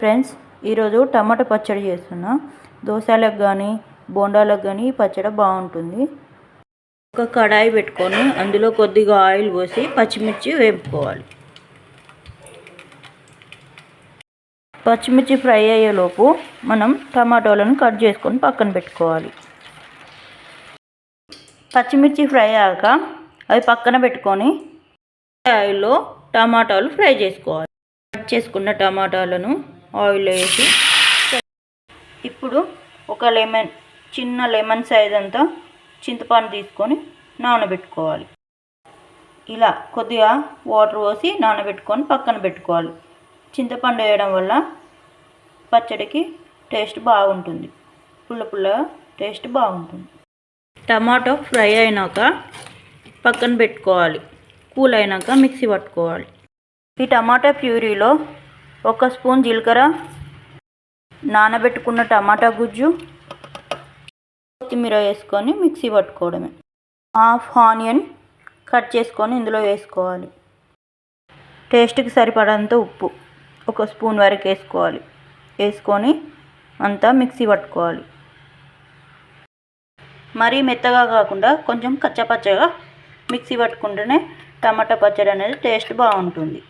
Friends ఈరోజు టమాటా పచ్చడి చేస్తున్నా. దోశలకు కానీ బోండాలకు కానీ ఈ పచ్చడి బాగుంటుంది. ఒక కడాయి పెట్టుకొని అందులో కొద్దిగా ఆయిల్ పోసి పచ్చిమిర్చి వేపుకోవాలి. పచ్చిమిర్చి ఫ్రై అయ్యేలోపు మనం టమాటోలను కట్ చేసుకొని పక్కన పెట్టుకోవాలి. పచ్చిమిర్చి ఫ్రై అయ్యాక అవి పక్కన పెట్టుకొని ఆయిల్లో టమాటాలు ఫ్రై చేసుకోవాలి. కట్ చేసుకున్న టమాటాలను ఆయిల్ వేసి ఇప్పుడు ఒక లెమన్ చిన్న లెమన్ సైజ్ అంతా చింతపండు తీసుకొని నానబెట్టుకోవాలి. ఇలా కొద్దిగా వాటర్ పోసి నానబెట్టుకొని పక్కన పెట్టుకోవాలి. చింతపండు వేయడం వల్ల పచ్చడికి టేస్ట్ బాగుంటుంది. పుల్ల పుల్లగా టేస్ట్ బాగుంటుంది. టమాటో ఫ్రై అయినాక పక్కన పెట్టుకోవాలి. కూల్ అయినాక మిక్సీ పట్టుకోవాలి. ఈ టమాటా ప్యూరీలో ఒక స్పూన్ జీలకర్ర నానబెట్టుకున్న టమాటా గుజ్జు కొత్తిమీర వేసుకొని మిక్సీ పట్టుకోవడమే. హాఫ్ ఆనియన్ కట్ చేసుకొని ఇందులో వేసుకోవాలి. టేస్ట్కి సరిపడంత ఉప్పు ఒక స్పూన్ వరకు వేసుకోవాలి. వేసుకొని అంతా మిక్సీ పట్టుకోవాలి. మరీ మెత్తగా కాకుండా కొంచెం కచ్చపచ్చగా మిక్సీ పట్టుకుంటేనే టమాటా పచ్చడి అనేది టేస్ట్ బాగుంటుంది.